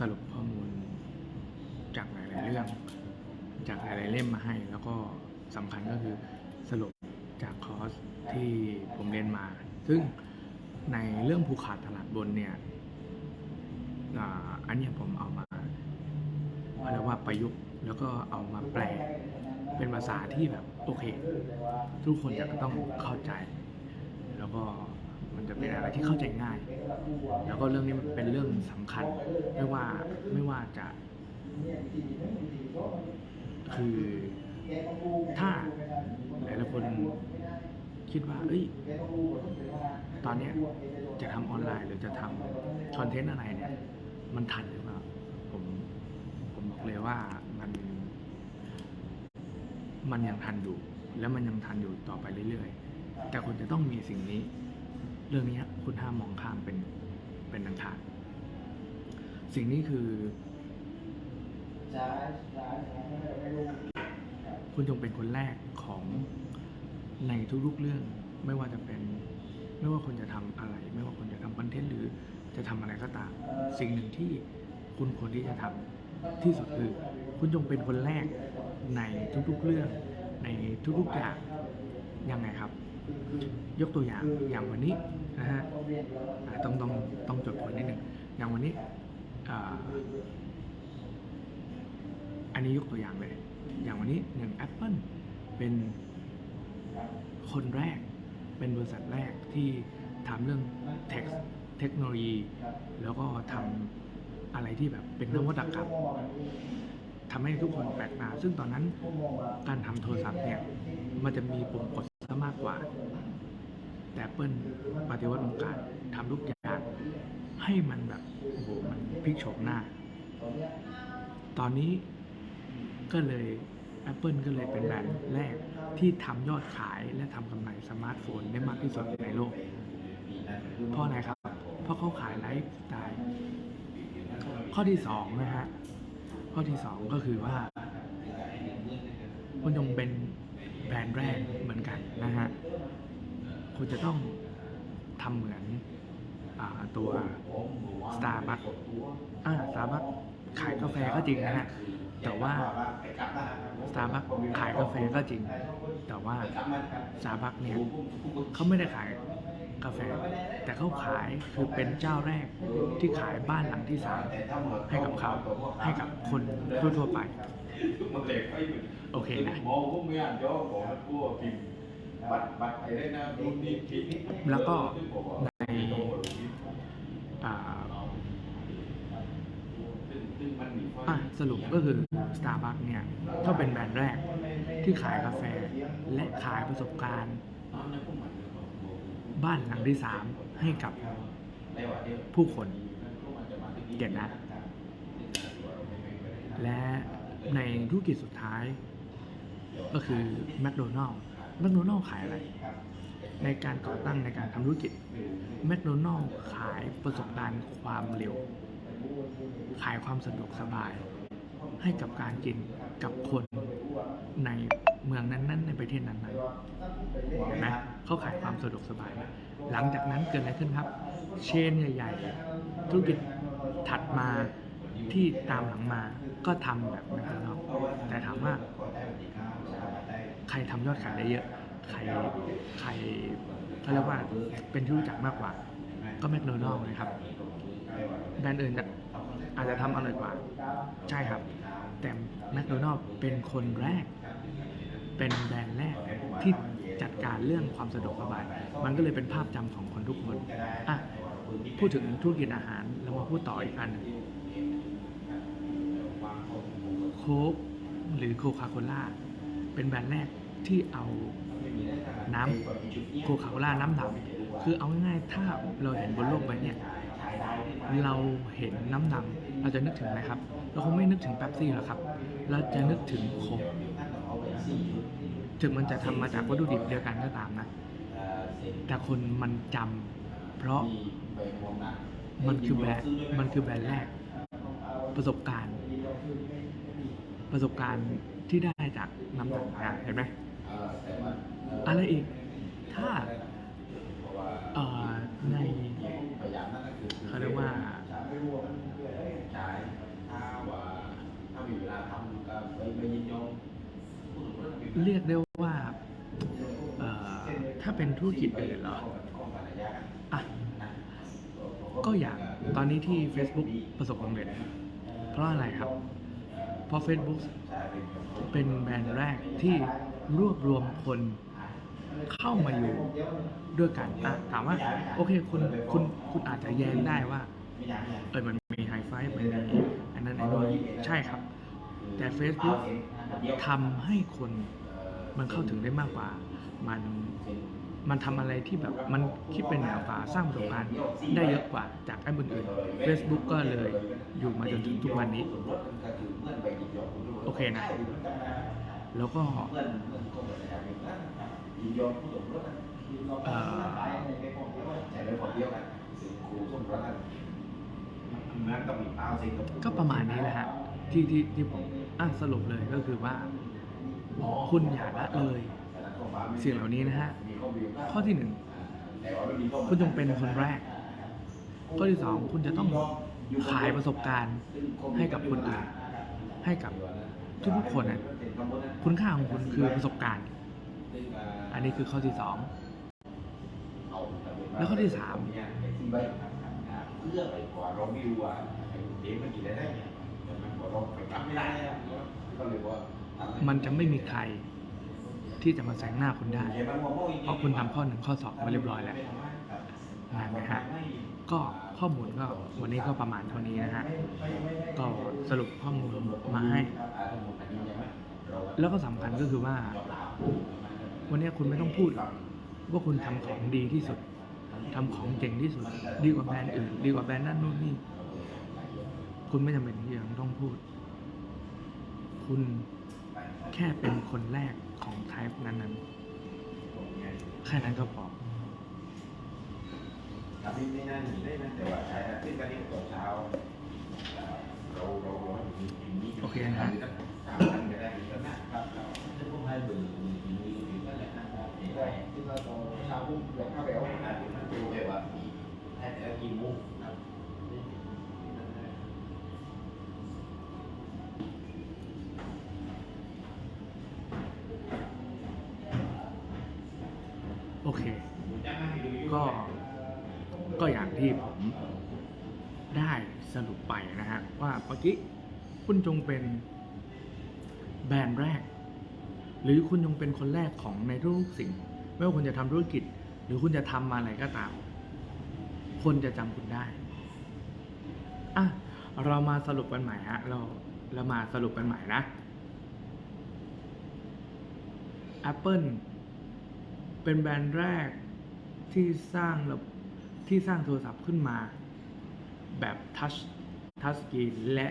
สรุปข้อมูลจากหลาย ๆ เรื่อง จากหลาย ๆ เล่มมาให้ แล้วก็สำคัญก็คือสรุปจากคอร์สที่ผมเรียนมา ซึ่งในเรื่องภูขาดตลาดบนเนี่ยอันเนี้ยผมเอามาเรียกว่าประยุกต์แล้วก็เอามาแปลเป็นภาษาที่แบบโอเค ทุกคนจะต้องเข้าใจ แล้วก็ มันจะเป็นอะไรที่เข้าใจง่าย แล้วก็เรื่องนี้มันเป็นเรื่องสำคัญ ไม่ว่าไม่ว่าจะ คือถ้าหลายๆคนคิดว่า เอ้ย ตอนเนี้ยจะทำออนไลน์หรือจะทำคอนเทนต์อะไรเนี่ย มันทันหรือเปล่า ผม ผมบอกเลยว่ามัน มันยังทันอยู่ แล้วมันยังทันอยู่ต่อไปเรื่อยๆ แต่คุณจะต้องมีสิ่งนี้ เรื่องนี้คุณห้ามมองข้ามเป็นเป็นอันขาดสิ่งนี้คือคุณจงเป็นคนแรกของในทุกๆเรื่อง ไม่ว่าจะเป็น ไม่ว่าคุณจะทำอะไร ไม่ว่าคุณจะทำคอนเทนต์หรือจะทำอะไรก็ตาม สิ่งหนึ่งที่คุณควรที่จะทำที่สุดคือ คุณจงเป็นคนแรกในทุกๆเรื่องในทุกๆอย่างยังไงครับ ยกตัวอย่างอย่างวันนี้นะฮะต้องต้องต้องจดผลนิดหนึ่งอย่างวันนี้อันนี้ยกตัวอย่างเลย อย่างวันนี้อย่าง Apple เป็นคนแรก เป็นบริษัทแรกที่ทำเรื่องเทคเทคโนโลยี แล้วก็ทำอะไรที่แบบเป็นนวัตกรรมทำให้ทุกคนแปลกตาซึ่งตอนนั้นการทำโทรศัพท์เนี่ย มันจะมีปุ่มกด ซะมากกว่า แต่ Apple ปฏิวัติวงการทำทุกอย่างให้มันแบบโอ้โหมันพลิกโฉมหน้า ตอนนี้ก็เลย Apple ก็เลยเป็นแบรนด์แรกที่ทำยอดขายและทำกำไรสมาร์ทโฟนได้มากที่สุดในโลก เพราะอะไรครับ เพราะเขาขายไลฟ์สไตล์ข้อที่สองนะฮะ ข้อที่สองก็คือว่าคุณจงเป็น แบรนด์แรกเหมือนกันนะฮะคุณจะต้องทำเหมือนอตัว Starbucks อ่า Starbucks ขายกาแฟก็จริงนะฮะ แต่ว่า Starbucks ขายกาแฟก็จริง แต่ว่า Starbucks เนี่ยเขาไม่ได้ขายกาแฟ แต่เขาขายคือเป็นเจ้าแรกที่ขายบ้านหลังที่สามให้กับเขาให้กับคนทั่วๆไป โอเคนะหมอผมไม่อ่านย่อของผู้พิมพ์บัตรบัตรไอ้ได้นะรุ่นนี้ทีนี้แล้วก็ในอ่าซึ่งมันมีข้ออะสรุปก็คือ Starbucks เนี่ยก็เป็นแบรนด์แรกที่ขายกาแฟและขายประสบการณ์ บ้านหลังที่สามให้กับผู้คนเก็ตนะ และในธุรกิจสุดท้าย ก็คือแมคโดนัลล์แมคโดนัลล์ขายอะไร ในการก่อตั้งในการทำธุรกิจแมคโดนัลล์ขายประสบการณ์ความเร็ว ขายความสะดวกสบาย ให้กับการกินกับคนในเมืองนั้นๆ ในประเทศนั้นๆเห็นไหมเขาขายความสะดวกสบาย หลังจากนั้นเกิดอะไรขึ้นครับ เชนใหญ่ๆ ธุรกิจถัดมาที่ตามหลังมาก็ทำแบบแมคโดนัลล์ แต่ถามว่าใครทำยอดขายได้เยอะ ใครใครเขาเรียกว่าเป็นที่รู้จักมากกว่า ก็แมคโดนัลล์นะครับแบรนด์อื่นจะอาจจะทำอร่อยกว่า ใช่ครับ แต่แมคโดนัลล์เป็นคนแรก เป็นแบรนด์แรกที่จัดการเรื่องความสะดวกสบาย มันก็เลยเป็นภาพจำของคนทุกคนอะพูดถึงธุรกิจอาหารเรามาพูดต่ออีกอัน โค้กหรือโคคาโคล่าเป็นแบรนด์แรกที่เอาน้ำโคคาโคล่าน้ำดำคือเอาง่ายๆถ้าเราเห็นบนโลกใบนี้เราเห็นน้ำดำเราจะนึกถึงอะไรครับ เราคงไม่นึกถึงแป๊บซี่หรอกครับ เราจะนึกถึงโคกถึงมันจะทำมาจากวัตถุดิบเดียวกันก็ตามนะ แต่คนมันจำเพราะมันคือแบรนด์มันคือแบรนด์แรกประสบการณ์ ประสบการณ์ที่ได้จากน้ำหนักะเห็นไหมอะไรอีก ถ้าในเขาเรียกว่าเรียกได้ว่าถ้าเป็นธุรกิจอื่นเหรออะก็อย่างตอนนี้ที่ Facebook ประสบความสำเร็จ เพราะอะไรครับ เพราะ Facebook เป็นแบรนด์แรกที่รวบรวมคนเข้ามาอยู่ด้วยกันอะถามว่า โอเคคุณคุณคุณอาจจะแย้งได้ว่าเออมันมีไฮไฟมันมีอันนั้นอันนี้ใช่ครับ แต่ Facebook ทำให้คนมันเข้าถึงได้มากกว่า มัน มันทำอะไรที่แบบมันคิดเป็นแนวป่าสร้างประสบการณ์ได้เยอะกว่าจากแอปอื่นๆ Facebook ก็เลยอยู่มาจนถึงทุกวันนี้ โอเคนะ แล้วก็ก็ประมาณนี้แหละฮะที่ที่ที่ผมอะสรุปเลยก็คือว่า คุณอย่าละเลยสิ่งเหล่านี้นะฮะ ข้อที่หนึ่งคุณจงเป็นคนแรก ข้อที่สองคุณจะต้องขายประสบการณ์ให้กับคนอื่นให้กับทุกๆคนน่ะคุณค่าของคุณคือประสบการณ์ อันนี้คือข้อที่สองแล้วข้อที่สามเพื่อไปกว่าเราไม่รู้ว่าไอ้เด็กมันกี่ได้ได้เนี่ยมันกว่าเราไปทำไม่ได้อะก็เลยว่ามันจะไม่มีใคร ที่จะมาแซงหน้าคุณได้ เพราะคุณทำข้อหนึ่งข้อสองมาเรียบร้อยแล้วนะฮะก็ข้อมูลก็วันนี้ก็ประมาณเท่านี้นะฮะก็สรุปข้อมูลมาให้ แล้วก็สำคัญก็คือว่า วันนี้คุณไม่ต้องพูดหรอกว่าคุณทำของดีที่สุดทำของเจ๋งที่สุด ดีกว่าแบรนด์อื่น ดีกว่าแบรนด์นั่นนู่นนี่ คุณไม่จำเป็นที่จะต้องพูด คุณแค่เป็นคนแรก ของไทป์นั้นๆแค่นั้นก็พอทำไม่น่าหนีได้นะแต่ว่าใช้ที่การที่ตอนเช้าเราเราเรามีมีโอเคนะสามท่านก็ได้ก็นะครับถ้าพวกให้เบอร์มีมีมีนั่นแหละนะครับนี่ได้ที่เราตอนเช้าปุ๊บเดี๋ยวข้าวไปเอาอาหารมันดูเลยว่ามีให้แต่กินมุกครับ มื่อกี้ คุณจงเป็นแบรนด์แรก หรือคุณจงเป็นคนแรกของในทุกสิ่ง ไม่ว่าคุณจะทำธุรกิจ หรือคุณจะทำอะไรก็ตาม คนจะจำคุณได้อะเรามาสรุปกันใหม่ฮะเราเรามาสรุปกันใหม่นะ Apple เป็นแบรนด์แรกที่สร้างที่สร้างโทรศัพท์ขึ้นมาแบบทัช ทัชสกรีนและ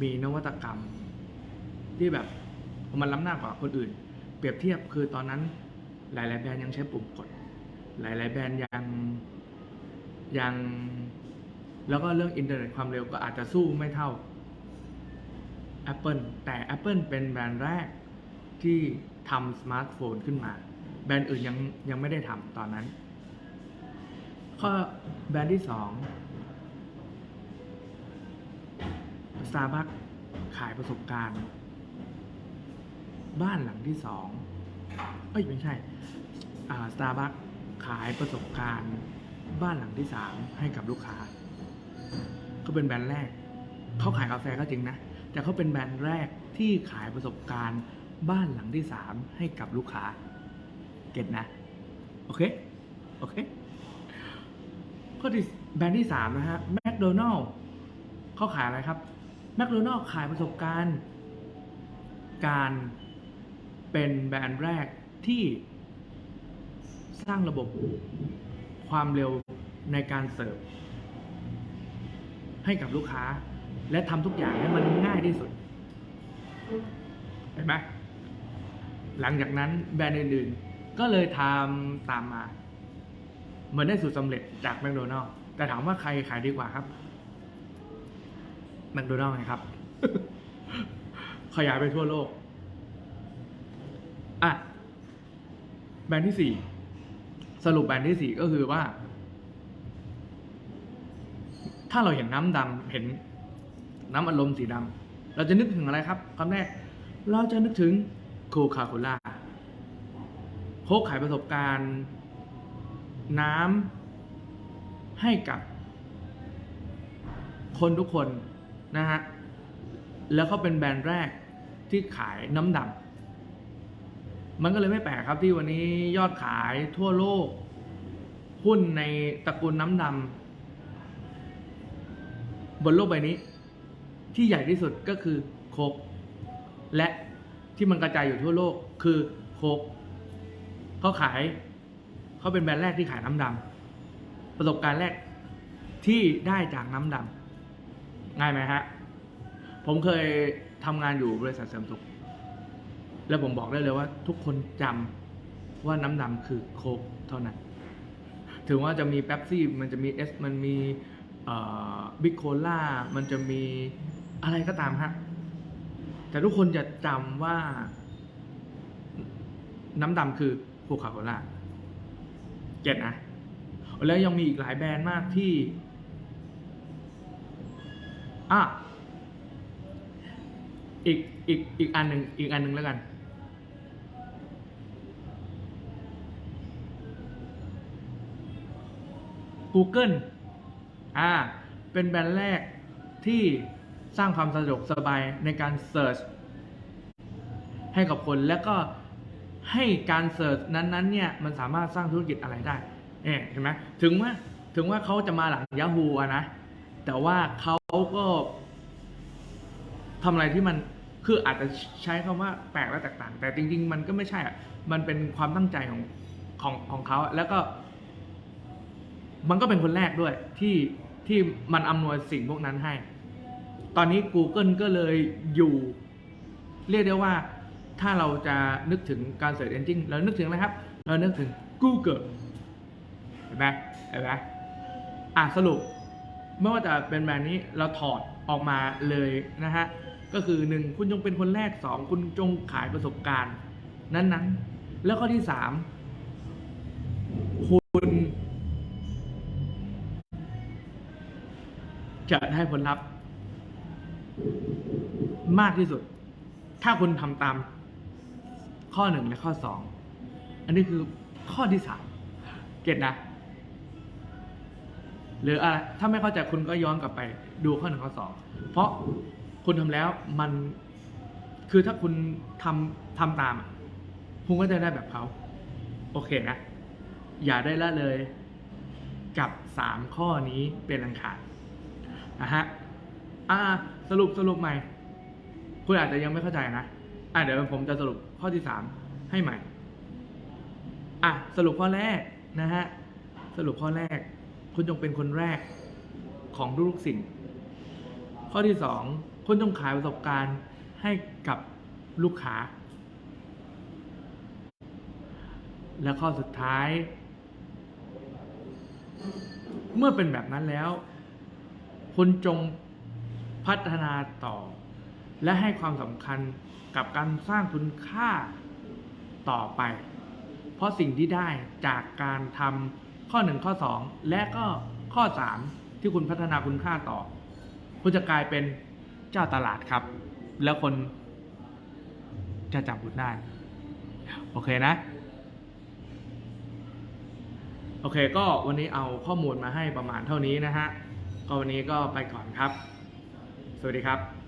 มีนวัตกรรม ที่แบบมันล้ำหน้ากว่าคนอื่น เปรียบเทียบคือตอนนั้นหลาย ๆ แบรนด์ยังใช้ปุ่มกด หลาย ๆ แบรนด์ยังยัง แล้วก็เรื่องอินเทอร์เน็ตความเร็วก็อาจจะสู้ไม่เท่า Apple แต่ Apple เป็นแบรนด์แรกที่ทำสมาร์ทโฟนขึ้นมา แบรนด์อื่นยังยังไม่ได้ทำตอนนั้น ข้อแบรนด์ที่สอง Starbucks ขายประสบการณ์ บ้านหลังที่สองเอ้ยไม่ใช่อ่า Starbucks ขายประสบการณ์ บ้านหลังที่สามให้กับลูกค้าก็เป็นแบรนด์แรก เขาขายกาแฟก็จริงนะ แต่เขาเป็นแบรนด์แรกที่ขายประสบการณ์ บ้านหลังที่สามให้กับลูกค้า เก็ตนะ โอเค โอเคข้อที่แบรนด์ที่สามนะฮะแมคโดนัลล์เขาขายอะไรครับ แมคโดนัลล์ขายประสบการณ์ การเป็นแบรนด์แรกที่สร้างระบบความเร็วในการเสิร์ฟ ให้กับลูกค้า และทำทุกอย่างให้มันง่ายที่สุด เห็นไหมหลังจากนั้นแบรนด์อื่นๆ ก็เลยทำตามมา เหมือนได้สูตรสำเร็จจากแมคโดนัลล์แต่ถามว่าใครขายดีกว่าครับ แมคโดนัลล์ไงครับ ขยายไปทั่วโลก อะ แบรนด์ที่สี่สรุปแบรนด์ที่สี่ก็คือว่า ถ้าเราเห็นน้ำดำเห็นน้ำอารมณ์สีดำเราจะนึกถึงอะไรครับคำแรก เราจะนึกถึงโคคาโคล่าโคกขายประสบการณ์ น้ำให้กับคนทุกคน นะฮะ แล้วเขาเป็นแบรนด์แรกที่ขายน้ำดำมันก็เลยไม่แปลกครับที่วันนี้ยอดขายทั่วโลก หุ้นในตระกูลน้ำดำบนโลกใบนี้ ที่ใหญ่ที่สุดก็คือโคกและที่มันกระจายอยู่ทั่วโลกคือโคกเขาขายเขาเป็นแบรนด์แรกที่ขายน้ำดำประสบการณ์แรกที่ได้จากน้ำดำ ง่ายไหมฮะ ผมเคยทำงานอยู่บริษัทเสริมสุข แล้วผมบอกได้เลยว่า ทุกคนจำว่าน้ำดำคือโคกเท่านั้น ถึงว่าจะมีเป๊ปซี่มันจะมีเอสมันมีบิ๊กโคล่ามันจะมีอะไรก็ตามฮะ แต่ทุกคนจะจำว่า น้ำดำคือโคคาโคล่าเก็ตนะ แล้วยังมีอีกหลายแบรนด์มากที่ อะอีกอีกอีกอันหนึ่งอีกอันหนึ่งแล้วกัน Google อ่า เป็นแบรนด์แรกที่สร้างความสะดวกสบายในการ Search ให้กับคนแล้วก็ให้การเสิร์ชนั้นๆเนี่ย มันสามารถสร้างธุรกิจอะไรได้เอ๊ะเห็นไหมถึงว่าถึงว่าเขาจะมาหลัง Yahoo อะนะ แต่ว่าเขาก็ทำอะไรที่มันคืออาจจะใช้คำว่าแปลกและแตกต่าง แต่จริง ๆ มันก็ไม่ใช่อะมันเป็นความตั้งใจของของของเขาแล้วก็ มันก็เป็นคนแรกด้วย ที่ที่มันอำนวยสิ่งพวกนั้นให้ ตอนนี้ Google ก็เลยอยู่ เรียกได้ว่าถ้าเราจะนึกถึงการ Search Engine เรานึกถึงอะครับ เรานึกถึง Google เห็นไหมเห็นไหมอะสรุป ไม่ว่าจะเป็นแบรนด์นี้เราถอดออกมาเลยนะฮะ ก็คือ 1 คุณจงเป็นคนแรก 2 คุณจงขายประสบการณ์ นั้นๆ แล้วก็ที่ 3 คุณจะได้ผลลัพธ์มากที่สุด ถ้าคุณทำตาม ข้อหนึ่งและข้อสองอันนี้คือข้อที่สามเก็ตนะ หรืออะไรถ้าไม่เข้าใจคุณก็ย้อนกลับไปดูข้อหนึ่งข้อสองเพราะคุณทำแล้วมันคือถ้าคุณทำทำตามคุณก็จะได้แบบเขาโอเคนะ อย่าได้ละเลยกับสามข้อนี้เป็นอันขาดนะฮะอ่าสรุปสรุปใหม่ คุณอาจจะยังไม่เข้าใจนะอะเดี๋ยวผมจะสรุปข้อที่สามให้ใหม่อะสรุปข้อแรกนะฮะสรุปข้อแรก คุณจงเป็นคนแรกของทุกๆสิ่ง ข้อที่สองคุณจงขายประสบการณ์ให้กับลูกค้า และข้อสุดท้าย เมื่อเป็นแบบนั้นแล้ว คุณจงพัฒนาต่อ และให้ความสำคัญกับการสร้างคุณค่าต่อไป เพราะสิ่งที่ได้จากการทำ ข้อ 1 ข้อ 2 และก็ข้อ 3 ที่คุณพัฒนาคุณค่าต่อ คุณจะกลายเป็นเจ้าตลาดครับ แล้วคนจะจับคุณได้ โอเคนะ โอเค ก็วันนี้เอาข้อมูลมาให้ประมาณเท่านี้นะฮะ ก็วันนี้ก็ไปก่อนครับ สวัสดีครับ